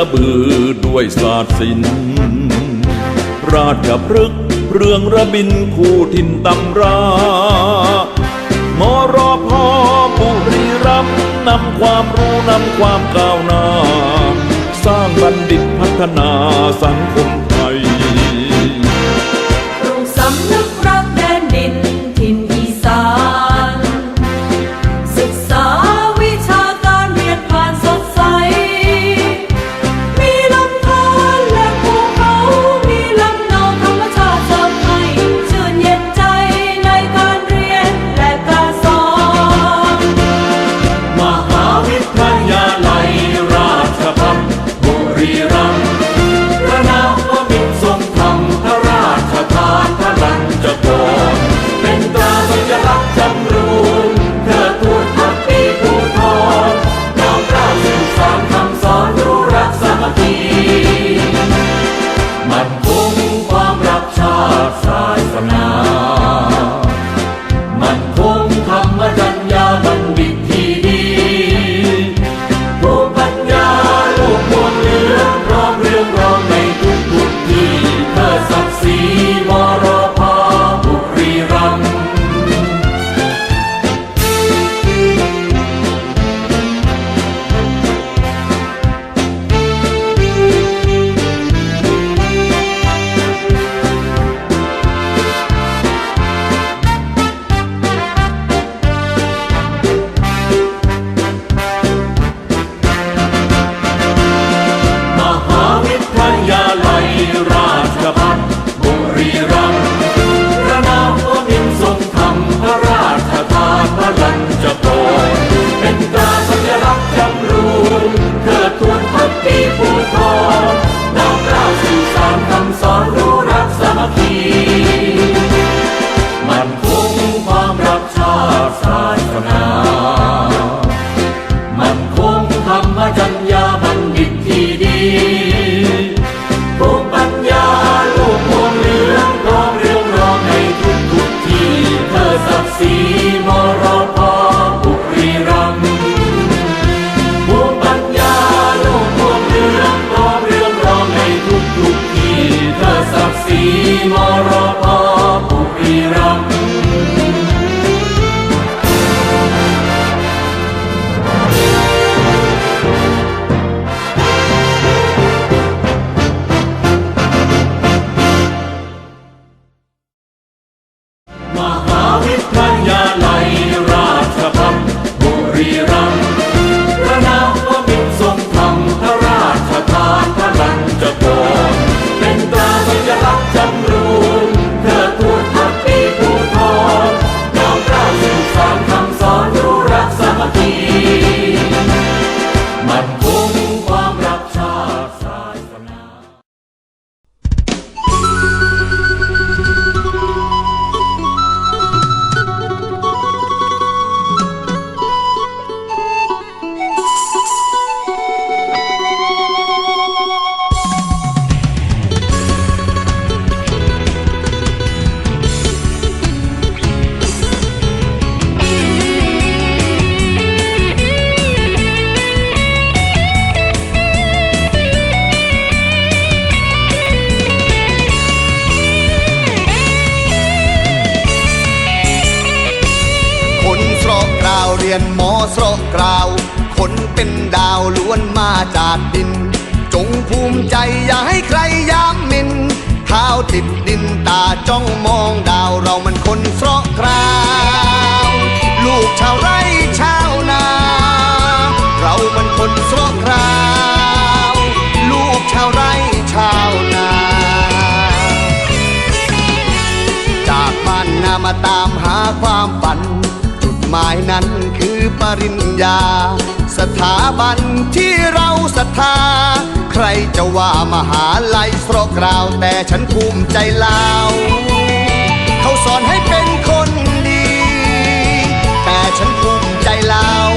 ระบือด้วยศาสตร์ศิลราชพฤกษ์เรื่องระบินคู่ทินตำรามรอพอบุรีรัมนำความรู้นำความก้าวหน้า สร้างบัณฑิตพัฒนาสังคม เรียนหมอสระกราว คนเป็นดาวล้วนมาจากดิน จงภูมิใจอย่าให้ใครยามมินเท้าติดดินตาจ้องมองดาวเรามันคนสระกราว ลูกชาวไร่ชาวนา เรามันคนสระกราว ลูกชาวไร่ชาวนา จากบ้านนามาตามหาความฝัน หมายนั้นคือปริญญา สถาบันที่เราศรัทธา ใครจะว่ามหาลัยโศกราวแต่ฉันภูมิใจลาวเขาสอนให้เป็นคนดี แต่ฉันภูมิใจลาว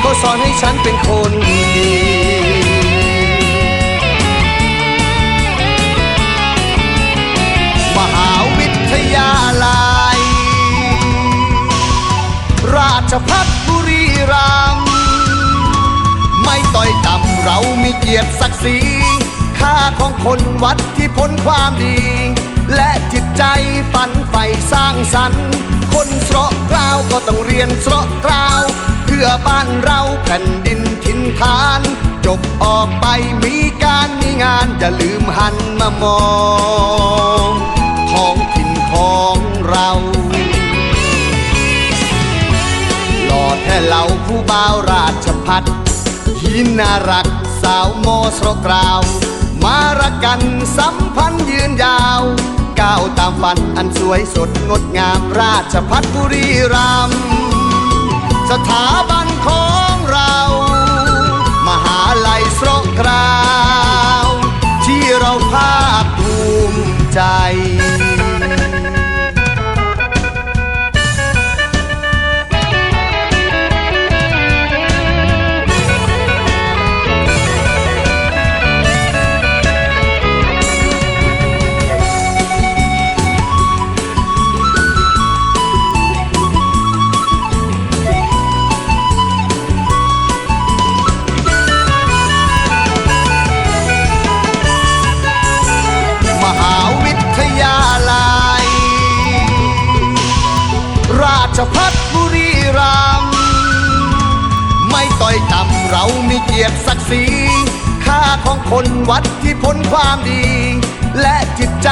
เขาสอนให้ฉันเป็นคนดีมหาวิทยาลัย พัฒบุรีรัมไม่ต่อยต่ำเรามีเกียรติศักดิ์ศรีค่าของคนวัดที่พ้นความดี และจิตใจฝันใฝ่สร้างสรรค์ คนเสาะกล้าวก็ต้องเรียนเสาะกล้าว เพื่อบ้านเราแผ่นดินทินทาน จบออกไปมีการมีงาน อย่าลืมหันมามอง ของถิ่นของเรา อแท้เหล่าผู้บ่าวราชพัฒหินนารักสาวโมสรกราว มารักกันสัมพันธ์ยืนยาว ก้าวตามฝันอันสวยสดงดงามราชพัฒบุรีรัมสถาบันของเรา มหาลัยสรกราว อยต่ำเรามีเกียรติศักดิ์ศรีค่าของคนวัดที่พ้นความดี และจิตใจ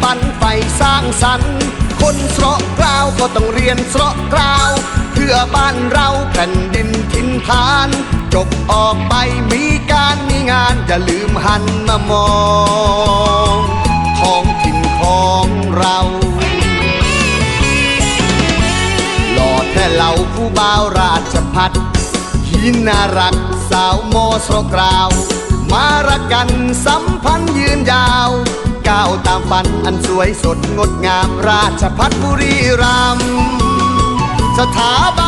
ฝันใฝ่สร้างสรรค์ คนเสราะกล้าวก็ต้องเรียนเสราะกล้าว เพื่อบ้านเราแผ่นดินถิ่นฐาน จบออกไปมีการมีงาน อย่าลืมหันมามองทองถิ่นของเราหล่อแท้เหล่าผู้บ่าวราชพัฒ ที่น่ารักสาวโมสกราว มารักกันสัมพันธ์ยืนยาวก้าวตามฝันอันสวยสดงดงามราชพัฒบุรีรัมย์สถาบัน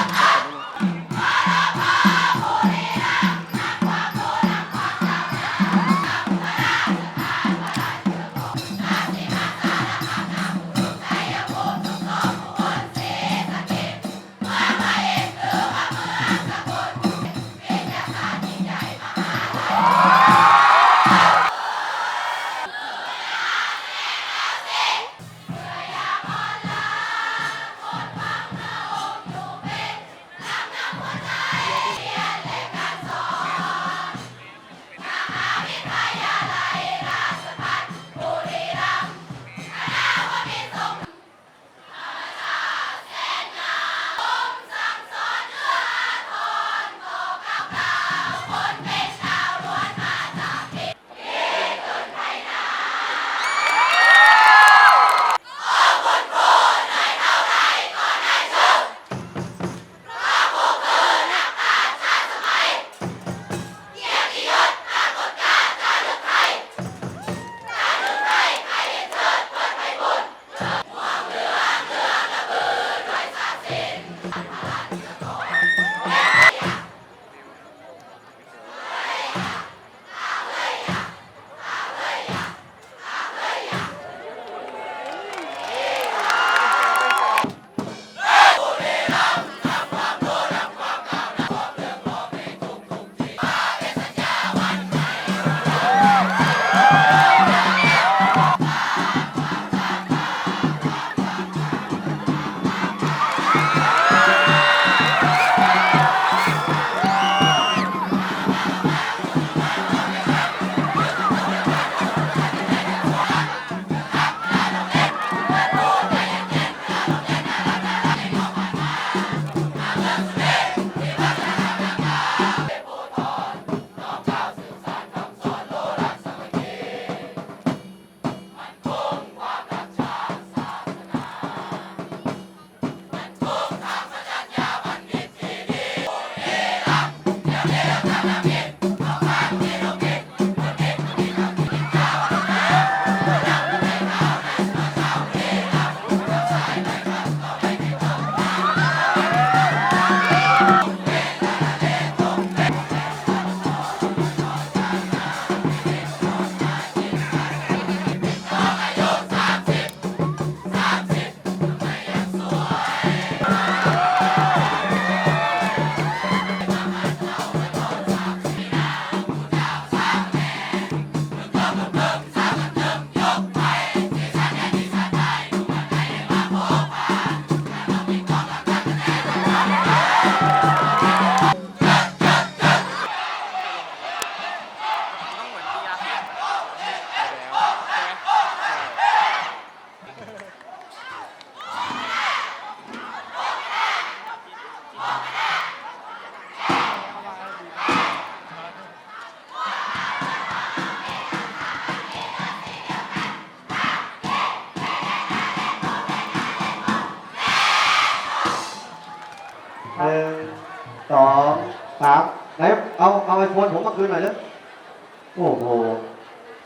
โอ้โห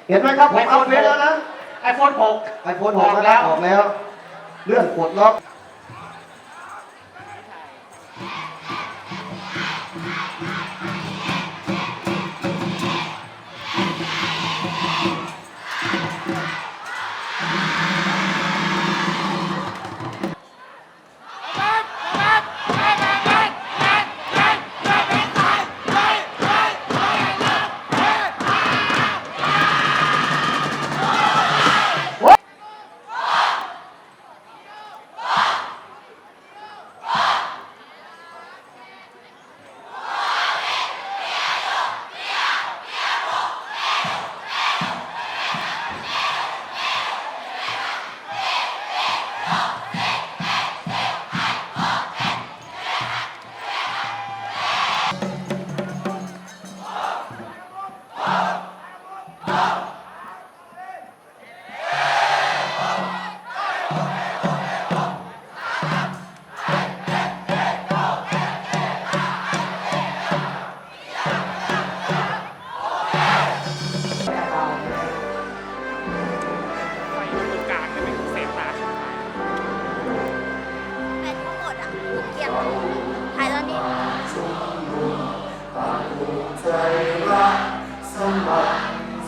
เห็นไหมครับผมเอาเฟซแล้วนะไอโฟน6ไอโฟนหกแล้วออกแล้วเลื่อนกดล็อก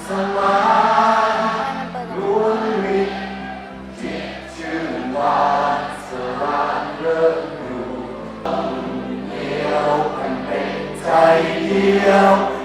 สวรรค์ล้วนมิตรจิตชื่นวานสานเริ่มอยู่เดียวเป็นใจเดียว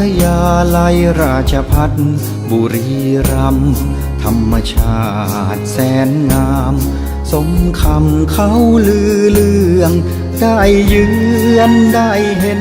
ทยาลัยราชพัฒนบุรีรัมธรรมชาติแสนงาม สมคำเขาลือเลื่อง ได้ยืนได้เห็น